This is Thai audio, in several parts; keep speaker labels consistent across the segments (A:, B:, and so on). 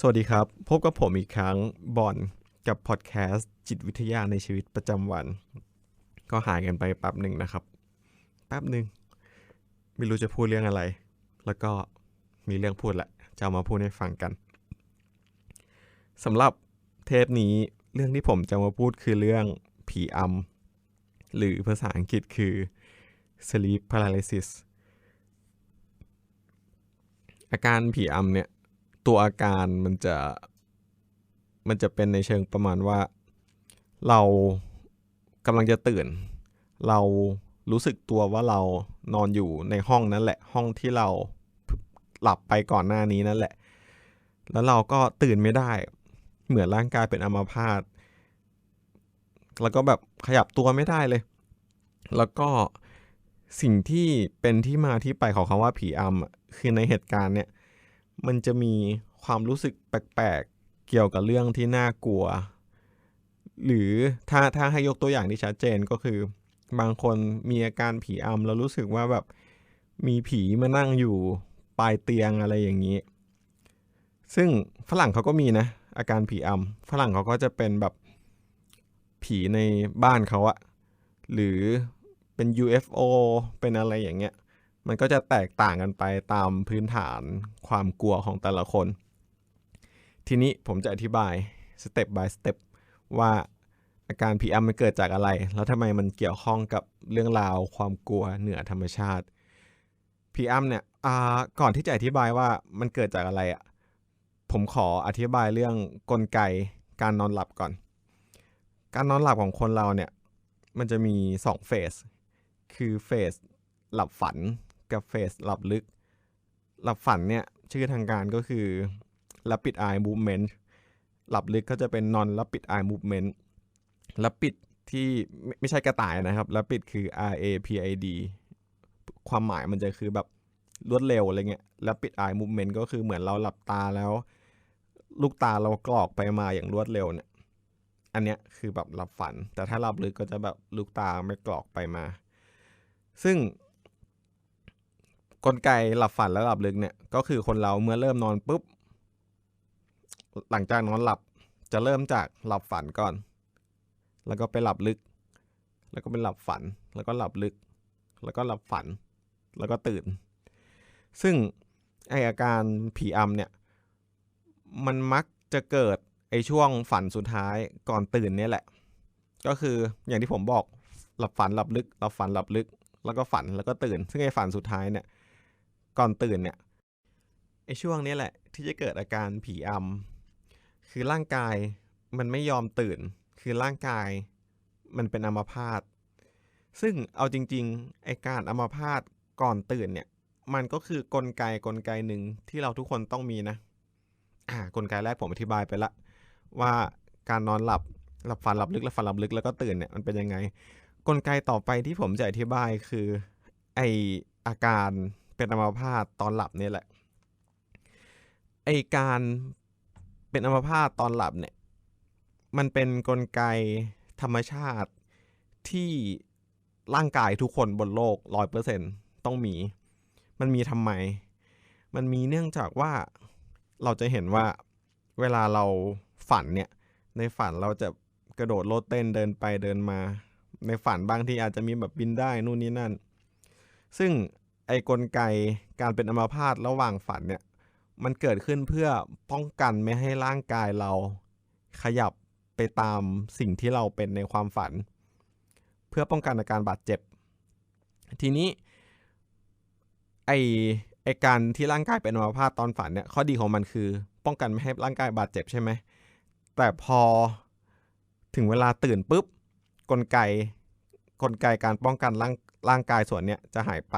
A: สวัสดีครับ พบกับผมอีกครั้งบอลกับพอดแคสต์จิตวิทยาในชีวิตประจำวัน ก็หายกันไปแป๊บหนึ่งนะครับ แป๊บหนึ่งไม่รู้จะพูดเรื่องอะไร แล้วก็มีเรื่องพูดแหละ จะามาพูดให้ฟังกันสำหรับเทปนี้เรื่องที่ผมจะมาพูดคือเรื่องผีอำหรือภาษาอังกฤษคือ sleep paralysis อาการผีอำเนี่ย ตัวอาการมันจะมันจะเป็นในเชิงประมาณว่า เรากำลังจะตื่น เรารู้สึกตัวว่าเรานอนอยู่ในห้องนั้นแหละ ห้องที่เราหลับไปก่อนหน้านี้นั่นแหละ แล้วเราก็ตื่นไม่ได้ เหมือนร่างกายเป็นอัมพาตแล้วก็แบบขยับตัวไม่ได้เลย แล้วก็สิ่งที่เป็นที่มาที่ไปของคำว่าผีอำคือในเหตุการณ์เนี่ย มันจะมีความรู้สึกแปลกๆ เกี่ยวกับเรื่องที่น่ากลัว หรือถ้าถ้าให้ยกตัวอย่างที่ชัดเจนก็คือบางคนมีอาการผีอำแล้วรู้สึกว่าแบบมีผีมานั่งอยู่ปลายเตียงอะไรอย่างนี้ ซึ่งฝรั่งเขาก็มีนะ อาการผีอำฝรั่งเขาก็จะเป็นแบบผีในบ้านเขาอะหรือเป็น UFO เป็นอะไรอย่างเงี้ย มันก็จะแตกต่างกันไปตามพื้นฐานความกลัวของแต่ละคน ทีนี้ผมจะอธิบายสเต็ป by สเต็ปว่าอาการผีอมันเกิดจากอะไร แล้วทำไมมันเกี่ยวข้องกับเรื่องราวความกลัวเหนือธรรมชาติผีอำเนี่ยก่อนที่จะอธิบายว่ามันเกิดจากอะไรอะผมขออธิบายเรื่องกลไกการนอนหลับก่อน การนอนหลับของคนเราเนี่ย มันจะมี2เฟส คือเฟสหลับฝัน กับเฟสหลับลึก หลับฝันเนี่ย ชื่อทางการก็คือ rapid eye movement หลับลึกก็จะเป็น non rapid eye movement rapid ที่ไม่ใช่กระต่ายนะครับ rapid คือ R A P I D ความหมายมันจะคือแบบรวดเร็วอะไรเงี้ย rapid eye movement ก็คือเหมือนเราหลับตาแล้ว ลูกตาเรากรอกไปมาอย่างรวดเร็วเนี่ยอันเนี้ยคือแบบหลับฝัน แต่ถ้าหลับลึกก็จะแบบลูกตาไม่กรอกไปมา ซึ่ง กลไกหลับฝันและหลับลึกเนี่ยก็คือคนเราเมื่อเริ่มนอนปุ๊บ หลังจากนอนหลับจะเริ่มจากหลับฝันก่อน แล้วก็ไปหลับลึก แล้วก็ไปหลับฝัน แล้วก็หลับลึก แล้วก็หลับฝัน แล้วก็ตื่น ซึ่งไออาการผีอำเนี่ย มันมักจะเกิดไอช่วงฝันสุดท้ายก่อนตื่นเนี่ยแหละ ก็คืออย่างที่ผมบอกหลับฝันหลับลึกหลับฝันหลับลึก แล้วก็ฝันแล้วก็ตื่น ซึ่งไอฝันสุดท้ายเนี่ย ก่อนตื่นเนี่ยไอช่วงนี้แหละ ที่จะเกิดอาการผีอำคือร่างกายมันไม่ยอมตื่น คือร่างกายมันเป็นอัมพาตซึ่งเอาจริงๆไอการอัมพาตก่อนตื่นเนี่ยมันก็คือกลไกกลไกหนึ่งที่เราทุกคนต้องมีนะอ่ากลไกแรกผมอธิบายไปละ ว่าการนอนหลับหลับฝันหลับลึกแล้วฝันหลับลึกแล้วก็ตื่นเนี่ยมันเป็นยังไง กลไกต่อไปที่ผมจะอธิบายคือไออาการ เป็นอัมพาตตอนหลับนี่แหละ ไอการเป็นอัมพาตตอนหลับเนี่ย มันเป็นนกลไกธรรมชาติที่ร่างกายทุกคนบนโลกร้อยเปอร์เซ็นต้องมี มันมีทำไม มันมีเนื่องจากว่าเราจะเห็นว่าเวลาเราฝันเนี่ย ในฝันเราจะกระโดดโลดเต้นเดินไปเดินมา ในฝันบางทีอาจจะมีแบบบินได้นู่นนี่นั่น ซึ่ง ไอกลไกการเป็นอัมพาตระหว่างฝันเนี่ย มันเกิดขึ้นเพื่อป้องกันไม่ให้ร่างกายเราขยับไปตามสิ่งที่เราเป็นในความฝัน เพื่อป้องกันอาการบาดเจ็บ ทีนี้ไอไอการที่ร่างกายเป็นอัมพาตตอนฝันเนี่ยข้อดีของมันคือ ป้องกันไม่ให้ร่างกายบาดเจ็บใช่ไหมแต่พอถึงเวลาตื่นปุ๊บกลไกกลไกการป้องกันร่างร่างกายส่วนเนี้ยจะหายไป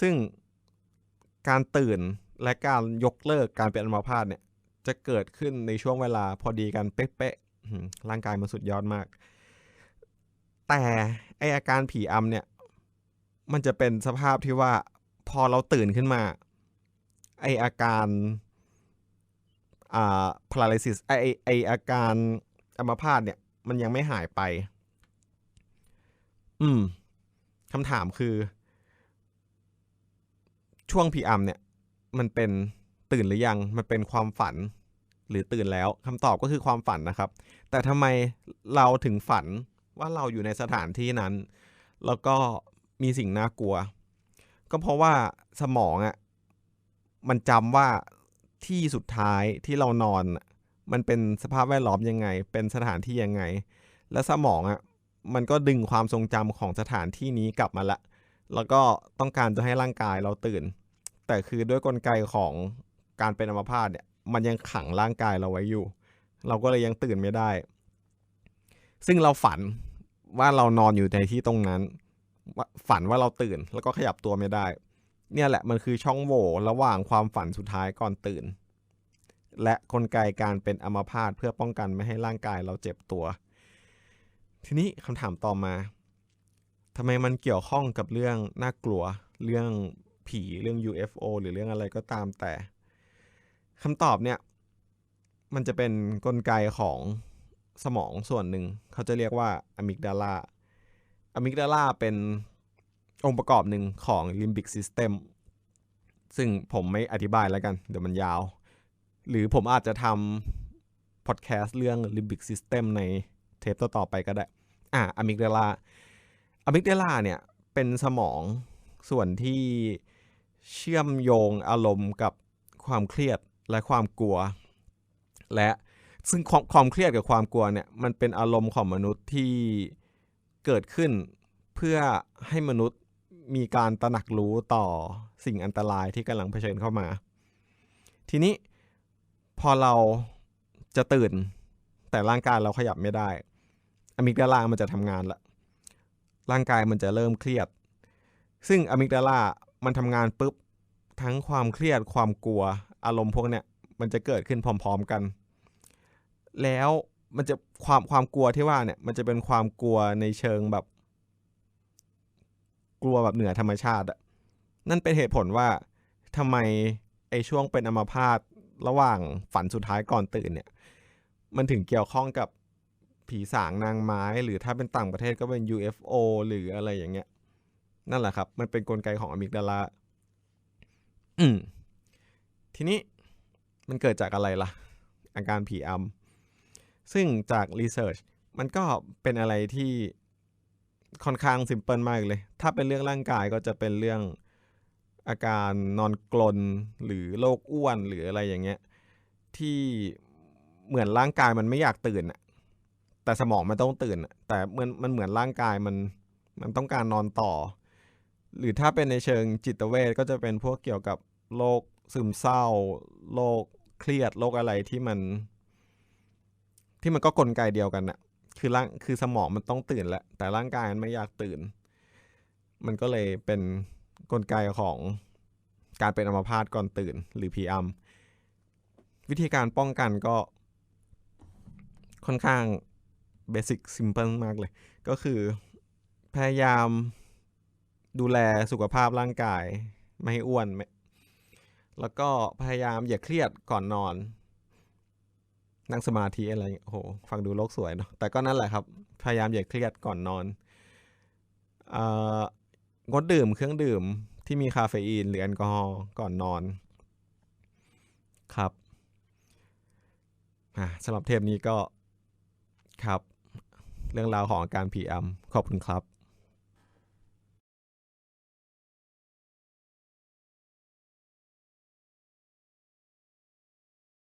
A: ซึ่งการตื่นและการยกเลิกการเป็นอัมพาตเนี่ย จะเกิดขึ้นในช่วงเวลาพอดีกันเป๊ะๆร่างกายมันสุดยอดมาก แต่ไออาการผีอำเนี่ย มันจะเป็นสภาพที่ว่าพอเราตื่นขึ้นมา ไออาการอ่า paralysis ไอไอไออาการอัมพาตเนี่ย มันยังไม่หายไป อืมคำถามคือ ช่วงผีอำเนี่ย มันเป็นตื่นหรือยัง มันเป็นความฝัน หรือตื่นแล้วคำตอบก็คือความฝันนะครับ แต่ทำไมเราถึงฝันว่าเราอยู่ในสถานที่นั้น แล้วก็มีสิ่งน่ากลัว ก็เพราะว่าสมองอะ่ะมันจำว่าที่สุดท้ายที่เรานอน มันเป็นสภาพแวดล้อมยังไง เป็นสถานที่ยังไง และสมองอะ่ะมันก็ดึงความทรงจำของสถานที่นี้กลับมาละ แล้วก็ต้องการจะให้ร่างกายเราตื่น แต่คือด้วยกลไกของการเป็นอัมพาตเนี่ยมันยังขังร่างกายเราไว้อยู่ เราก็เลยยังตื่นไม่ได้ ซึ่งเราฝันว่าเรานอนอยู่ในที่ตรงนั้น ฝันว่าเราตื่นแล้วก็ขยับตัวไม่ได้ เนี่ยแหละมันคือช่องโหว่ระหว่างความฝันสุดท้ายก่อนตื่น และกลไกการเป็นอัมพาตเพื่อป้องกันไม่ให้ร่างกายเราเจ็บตัว ทีนี้คำถามต่อมา ทำไมมันเกี่ยวข้องกับเรื่องน่ากลัว เรื่องผีเรื่อง UFO หรือเรื่องอะไรก็ตามแต่คำตอบเนี่ย มันจะเป็นนกลไกของสมองส่วนหนึ่ง เขาจะเรียกว่าอะมิกดาลาอะมิกดาลาเป็นองค์ประกอบหนึ่งของ Limbic System ซึ่งผมไม่อธิบายแล้วกัน เดี๋ยวมันยาว หรือผมอาจจะทำพอดแคสต์เรื่อง Limbic System ในเทปต่อๆไปก็ได้ อะอะมิกดาลา อะมิกดาลาเนี่ยเป็นสมองส่วนที่เชื่อมโยงอารมณ์กับความเครียดและความกลัว และซึ่งความความเครียดกับความกลัวเนี่ยมันเป็นอารมณ์ของมนุษย์ที่เกิดขึ้นเพื่อให้มนุษย์มีการตระหนักรู้ต่อสิ่งอันตรายที่กำลังเผชิญเข้ามา ทีนี้พอเราจะตื่นแต่ร่างกายเราขยับไม่ได้ อะมิกดาลามันจะทำงานละ ร่างกายมันจะเริ่มเครียด ซึ่งอะมิกดาลามันทำงานปุ๊บ ทั้งความเครียดความกลัว อารมณ์พวกเนี้ยมันจะเกิดขึ้นพร้อม ๆกัน แล้วมันจะความความกลัวที่ว่าเนี่ย มันจะเป็นความกลัวในเชิงแบบ กลัวแบบเหนือธรรมชาติอะนั่นเป็นเหตุผลว่าทำไมไอช่วงเป็นอัมพาตระหว่างฝันสุดท้ายก่อนตื่นเนี่ย มันถึงเกี่ยวข้องกับ ผีสางนางไม้ หรือถ้าเป็นต่างประเทศก็เป็น UFO หรืออะไรอย่างเงี้ย นั่นแหละครับ มันเป็นนกลไกของอะมิกดาลาอืมทีนี้มันเกิดจากอะไรล่ะ อาการผีอำซึ่งจากรีเสิร์ชมันก็เป็นอะไรที่ค่อนข้างซิมเพิลมากเลย ถ้าเป็นเรื่องร่างกายก็จะเป็นเรื่องอาการนอนกลนหรือโรคอ้วนหรืออะไรอย่างเงี้ย ที่เหมือนร่างกายมันไม่อยากตื่นอะ แต่สมองมันต้องตื่น แต่มันมันเหมือนร่างกายมันมันต้องการนอนต่อ หรือถ้าเป็นในเชิงจิตเวชก็จะเป็นพวกเกี่ยวกับโรคซึมเศร้าโรคเครียดโรคอะไรที่มัน ที่มันก็กลไกเดียวกันน่ะคือร่างคือสมองมันต้องตื่นแหละ แต่ร่างกายมันไม่อยากตื่น มันก็เลยเป็นกลไกของการเป็นอัมพาตก่อนตื่น หรือพีอัมวิธีการป้องกันก็ค่อนข้าง เบสิกซิมเพิลมากเลย ก็คือพยายามดูแลสุขภาพร่างกาย ไม่ให้อ้วน แล้วก็พยายามอย่าเครียดก่อนนอน นั่งสมาธิอะไรโอ้โหฟังดูโลกสวยเนาะแต่ก็นั่นแหละครับ พยายามอย่าเครียดก่อนนอนงดดื่มเครื่องดื่มที่มีคาเฟอีนหรือแอลกอฮอล์ก่อนนอน ครับสำหรับเทปนี้ก็ครับ เรื่องราวของอาการผีอำขอบคุณครับ